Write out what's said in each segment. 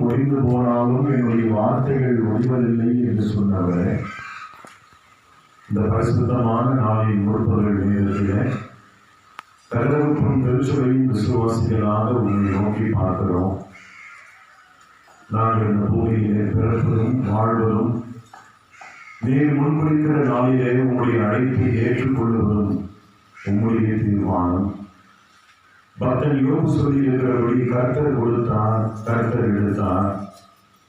ஒழிந்து போனாலும் என்னுடைய வார்த்தைகள் ஒழிவதில்லை என்று சொன்னவர். இந்த பரிசுத்தமான நாளின் முற்பகல் நேரத்தில் கருவப்பும் திருச்சுவையும் விசுவாசிகளாக உங்களை நோக்கி பார்க்கிறோம். நாங்கள் இந்த பூமியிலே பிறப்பதும் வாழ்வதும் நீர் முன்பிடிக்கிற நாளிலே உங்களுடைய அழைப்பை ஏற்றுக்கொள்வதும் உங்களுடைய தீர்மானம் பக்தன் யோபு சொல்லி இருக்கிறபடி கர்த்தர் கொடுத்தான் கர்த்தர் எடுத்தான்.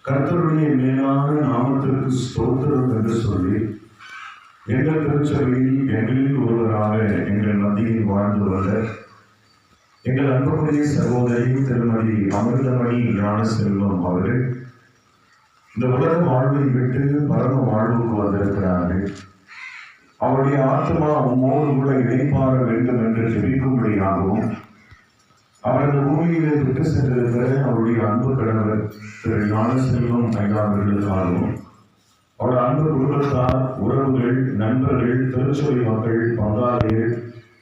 கர்த்தருடைய மேலான நாமத்திற்கு ஸ்தோத்திரம் என்று சொல்லி எங்கள் திருச்சபையில் எங்களில் ஒருவராக எங்கள் மத்தியில் வாழ்ந்து வந்த எங்கள் அன்புக்குரிய சகோதரி திருமதி அமிர்தமணி ஞான செல்வம் அவர்கள் இந்த உலக வாழ்வை விட்டு பரம வாழ்வுக்கு வந்திருக்கிறார்கள். அவருடைய ஆத்மா உம்மோடு கூட இணைப்பாக வேண்டும் என்று ஜெபிக்கும்படியாகவும் அவரது பூமியிலே விட்டு சென்றிருக்கிற அவருடைய அன்பு கணவர் திரு ஞானசெல்வம் ஐயா அவர்களுக்காகவும் அவரது அன்பு குடும்பத்தார் உறவுகள் நண்பர்கள் திருச்சொலி மக்கள் பங்காளிகள்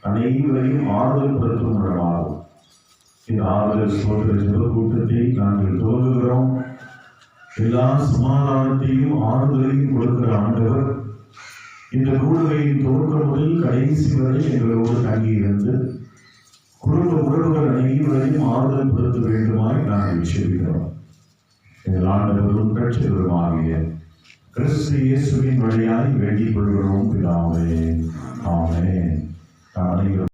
அனைவரையும் ஆறுதல் படுத்தும் இடமாகும் இந்த ஆறுதல் சோதர ஜெப கூட்டத்தை நாங்கள் துவங்குகிறோம். எல்லா சமாதானத்தையும் ஆறுதலையும் கொடுக்கிற ஆண்டவர் இந்த கூடுகையின் துவக்கம் முதல் கடைசி வரை எங்களோடு தங்கியிருந்து குடும்ப உறவு அனைவரையும் ஆறுதல் படுத்த வேண்டுமாய் நாங்கள் விஷயிக்கிறோம் எங்கள் ஆண்டவரும் கட்சிகளுமாகிய கிறிஸ்து இயேசுவின் வழியாய் வேண்டிக் கொள்கிறோம் பிதா.